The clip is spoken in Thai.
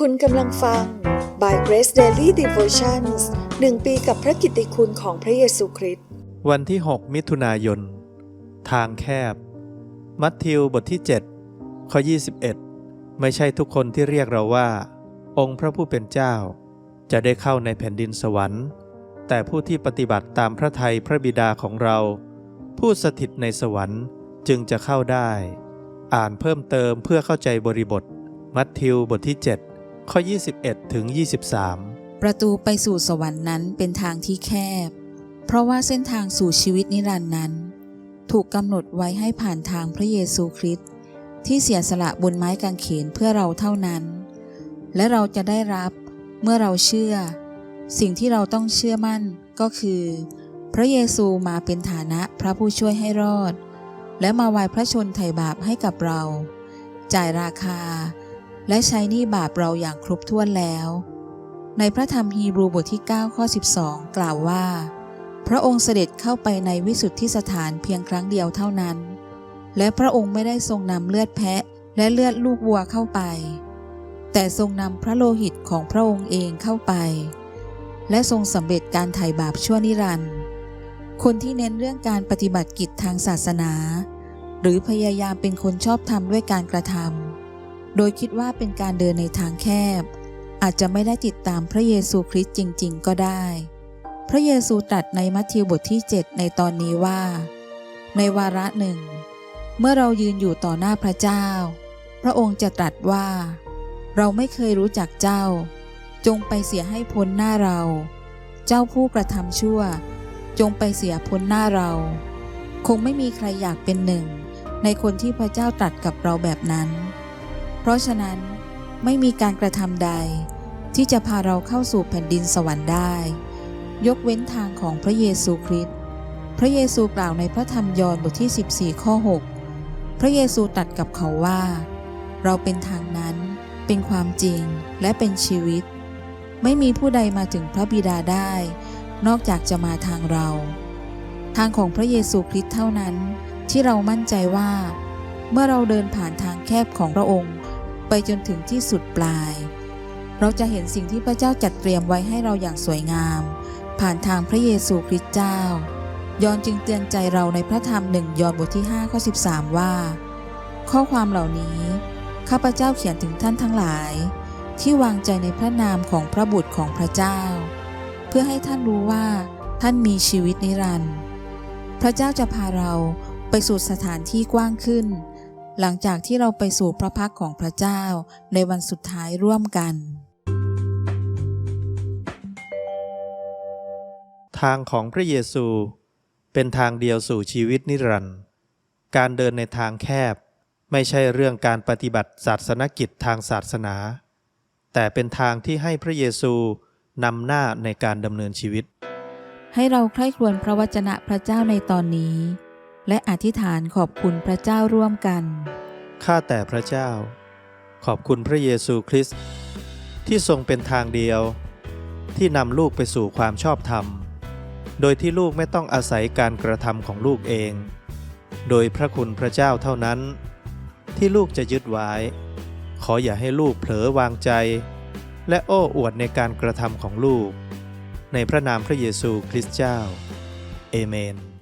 คุณกำลังฟัง By Grace Daily Devotions หนึ่งปีกับพระกิตติคุณของพระเยซูคริสต์ วันที่ 6 มิถุนายน ทางแคบ มัทธิวบทที่ 7 ข้อ 21 ไม่ใช่ทุกคนที่เรียกเราว่า องค์พระผู้เป็นเจ้า จะได้เข้าในแผ่นดินสวรรค์ แต่ผู้ที่ปฏิบัติตามพระทัยพระบิดาของเรา ผู้สถิตในสวรรค์จึงจะเข้าได้ อ่านเพิ่มเติมเพื่อเข้าใจบริบท มัทธิวบทที่ 7 ข้อ 21ถึง23 ประตูไปสู่สวรรค์นั้นเป็นทางที่แคบ เพราะว่าเส้นทางสู่ชีวิตนิรันดร์นั้น ถูกกำหนดไว้ให้ผ่านทางพระเยซูคริสต์ที่เสียสละบนไม้กางเขนเพื่อเราเท่านั้น และเราจะได้รับเมื่อเราเชื่อ สิ่งที่เราต้องเชื่อมั่นก็คือ พระเยซูมาเป็นฐานะพระผู้ช่วยให้รอด และมาวายพระชนไถ่บาปให้กับเรา จ่ายราคา และใช้หนี้บาปเราอย่างครบถ้วนแล้ว ในพระธรรมฮีบรูบทที่ 9 ข้อ 12 กล่าวว่า พระองค์เสด็จเข้าไปในวิสุทธิสถานเพียงครั้งเดียวเท่านั้น และพระองค์ไม่ได้ทรงนำเลือดแพะและเลือดลูกวัวเข้าไป แต่ทรงนำพระโลหิตของพระองค์เองเข้าไป และทรงสำเร็จการไถ่บาปชั่วนิรันดร์คนที่เน้นเรื่องการปฏิบัติกิจทางศาสนา หรือพยายามเป็นคนชอบธรรมด้วยการกระทำ โดยคิดว่าเป็นการเดินในทางแคบ อาจจะไม่ได้ติดตามพระเยซูคริสต์จริง ๆ ก็ได้ พระเยซูตรัสในมัทธิวบทที่ 7 ในตอนนี้ว่า ในวาระหนึ่ง เมื่อเรายืนอยู่ต่อหน้าพระเจ้า พระองค์จะตรัสว่า เราไม่เคยรู้จักเจ้า จงไปเสียให้พ้นหน้าเรา เจ้าผู้กระทำชั่ว จงไปเสียพ้นหน้าเรา คงไม่มีใครอยากเป็นหนึ่ง ในคนที่พระเจ้าตรัสกับเราแบบนั้น เพราะฉะนั้นไม่มีการกระทำใด ที่จะพาเราเข้าสู่แผ่นดินสวรรค์ได้ ยกเว้นทางของพระเยซูคริสต์พระเยซูกล่าวในพระธรรมยอห์นบทที่ 14 ข้อ 6 พระเยซูตรัสกับเขาว่า เราเป็นทางนั้น เป็นความจริงและเป็นชีวิต ไม่มีผู้ใดมาถึงพระบิดาได้ นอกจากจะมาทางเรา ทางของพระเยซูคริสต์เท่านั้น ที่เรามั่นใจว่า เมื่อเราเดินผ่านทางแคบของพระองค์ ไปจนถึงที่สุดปลาย เราจะเห็นสิ่งที่พระเจ้าจัดเตรียมไว้ให้เราอย่างสวยงาม ผ่านทางพระเยซูคริสต์เจ้า ยอนจึงเตือนใจเราในพระธรรมหนึ่งยอห์นบทที่5ข้อ13 ว่า ข้อความเหล่านี้ข้าพเจ้าเขียนถึงท่านทั้งหลาย ที่วางใจในพระนามของพระบุตรของพระเจ้า เพื่อให้ท่านรู้ว่าท่านมีชีวิตนิรันดร์พระเจ้าจะพาเราไปสู่สถานที่กว้างขึ้น หลังจากที่เราไปสู่พระพักของพระเจ้าในวันสุดท้ายร่วมกัน ทางของพระเยซูเป็นทางเดียวสู่ชีวิตนิรันดร์การเดินในทางแคบ ไม่ใช่เรื่องการปฏิบัติศาสนกิจทางศาสนา แต่เป็นทางที่ให้พระเยซูนำหน้าในการดำเนินชีวิต ให้เราใคร่ครวญพระวจนะพระเจ้าในตอนนี้ และอธิษฐานขอบคุณพระเจ้าร่วมกัน ข้าแต่พระเจ้า ขอบคุณพระเยซูคริสต์ที่ทรงเป็นทางเดียว ที่นำลูกไปสู่ความชอบธรรม โดยที่ลูกไม่ต้องอาศัยการกระทำของลูกเอง โดยพระคุณพระเจ้าเท่านั้น ที่ลูกจะยึดไว้ ขออย่าให้ลูกเผลอวางใจ และโอ้อวดในการกระทำของลูก ในพระนามพระเยซูคริสต์เจ้า เอเมน